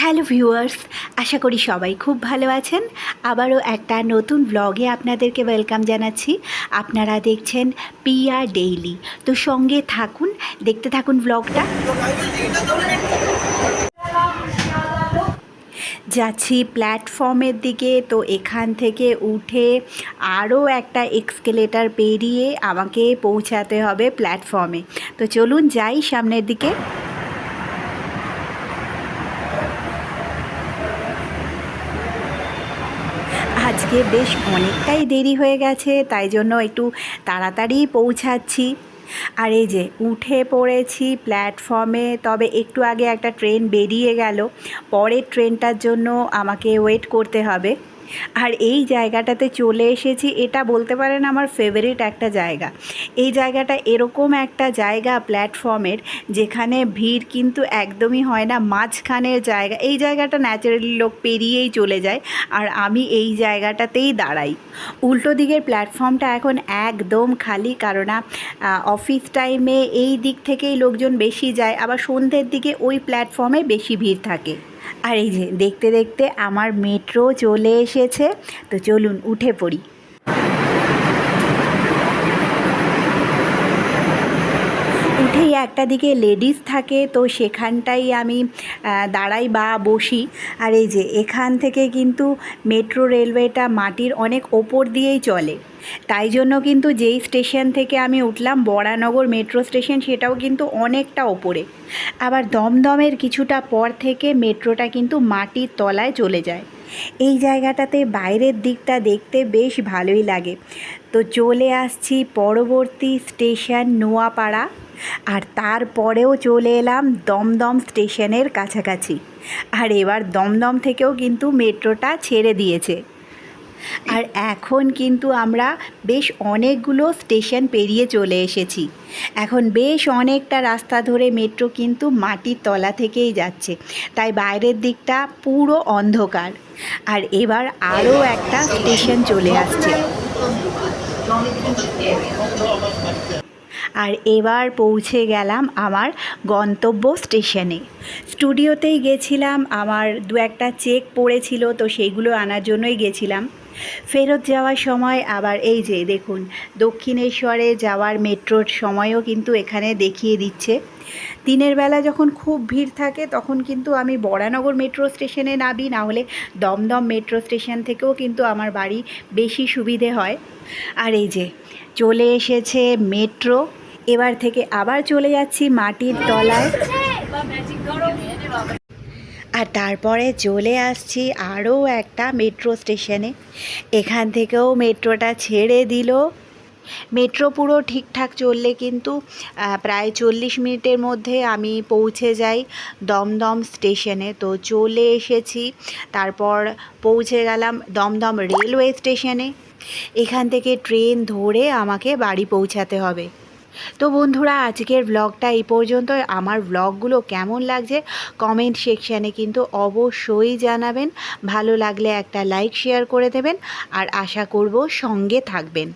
Hello viewers, আশা করি সবাই খুব ভালো আছেন। আবারও একটা নতুন ব্লগে আপনাদেরকে ওয়েলকাম জানাচ্ছি। আপনারা দেখছেন পিআর ডেইলি তো সঙ্গে থাকুন, দেখতে থাকুন ব্লগটা যাচ্ছি প্ল্যাটফর্মের দিকে, তো এখান থেকে উঠে আরও একটা এক্সকেলেটার পেরিয়ে আমাকে পৌঁছাতে হবে প্ল্যাটফর্মে তো চলুন যাই সামনের দিকে। আজকে বেশ অনেকটাই দেরি হয়ে গেছে, তাই জন্য একটু তাড়াতাড়ি পৌঁছাচ্ছি। আর এই যে, উঠে পড়েছি প্ল্যাটফর্মে, তবে একটু আগে একটা ট্রেন বেরিয়ে গেল। পরের ট্রেনটার জন্য আমাকে ওয়েট করতে হবে। আর এই জায়গাটাতে চলে এসেছি, এটা বলতে পারেন আমার ফেভারিট একটা জায়গা। এই জায়গাটা এরকম একটা জায়গা প্ল্যাটফর্মের যেখানে ভিড় কিন্তু একদমই হয় না, মাঝখানের জায়গা। এই জায়গাটা ন্যাচারালি লোক পেরিয়েই চলে যায়, আর আমি এই জায়গাটাতেই দাঁড়াই। উল্টো দিকের প্ল্যাটফর্মটা এখন একদম খালি, কারণ অফিস টাইমে এই দিক থেকেই লোকজন বেশি যায়, আবার সন্ধ্যের দিকে ওই প্ল্যাটফর্মে বেশি ভিড় থাকে। আর এই যে দেখতে দেখতে আমার মেট্রো চলে এসেছে তো চলুন উঠে পড়ি। উঠেই একটা দিকে লেডিস থাকে, তো সেখানটাই আমি দাঁড়াই বা বসি। আর এই যে এখান থেকে কিন্তু মেট্রো রেলওয়েটা মাটির অনেক ওপর দিয়েই চলে। তাই জন্য কিন্তু যেই স্টেশন থেকে আমি উঠলাম, বরানগর মেট্রো স্টেশন, সেটাও কিন্তু অনেকটা ওপরে। আবার দমদমের কিছুটা পর থেকে মেট্রোটা কিন্তু মাটির তলায় চলে যায়। এই জায়গাটাতে বাইরের দিকটা দেখতে বেশ ভালোই লাগে। তো চলে আসছি পরবর্তী স্টেশন নোয়াপাড়া, আর তারপরেও চলে এলাম দমদম স্টেশনের কাছাকাছি। আর এবার দমদম থেকেও কিন্তু মেট্রোটা ছেড়ে দিয়েছে। আর এখন কিন্তু আমরা বেশ অনেকগুলো স্টেশন পেরিয়ে চলে এসেছি। এখন বেশ অনেকটা রাস্তা ধরে মেট্রো কিন্তু মাটির তলা থেকেই যাচ্ছে। তাই বাইরের দিকটা পুরো অন্ধকার। আর এবার আরও একটা স্টেশন চলে আসছে। আর এবার পৌঁছে গেলাম আমার গন্তব্য স্টেশনে। স্টুডিওতেই গেছিলাম, আমার দু একটা চেক পড়েছিল, তো সেইগুলো আনার জন্যই গেছিলাম। ফেরত যাওয়ার সময় আবার এই যে দেখুন, দক্ষিণেশ্বরে যাওয়ার মেট্রোর সময়ও কিন্তু এখানে দেখিয়ে দিচ্ছে। দিনের বেলা যখন খুব ভিড় থাকে তখন কিন্তু আমি বরানগর মেট্রো স্টেশনে নামি না হলে দমদম মেট্রো স্টেশন থেকেও কিন্তু আমার বাড়ি বেশি সুবিধে হয়। আর এই যে চলে এসেছে মেট্রো, এবার থেকে আবার চলে যাচ্ছি মাটির তলায়। আর তারপরে চলে আসছি আরও একটা মেট্রো স্টেশনে। এখান থেকেও মেট্রোটা ছেড়ে দিল। মেট্রো পুরো ঠিকঠাক চললে কিন্তু প্রায় চল্লিশ মিনিটের মধ্যে আমি পৌঁছে যাই দমদম স্টেশনে। তো চলে এসেছি, তারপর পৌঁছে গেলাম দমদম রেলওয়ে স্টেশনে। এখান থেকে ট্রেন ধরে আমাকে বাড়ি পৌঁছাতে হবে। তো বন্ধুরা, আজকের ব্লগটা এই পর্যন্ত আমার ব্লগগুলো কেমন লাগছে কমেন্ট সেকশানে কিন্তু অবশ্যই জানাবেন। ভালো লাগলে একটা লাইক শেয়ার করে দেবেন। আর আশা করব সঙ্গে থাকবেন।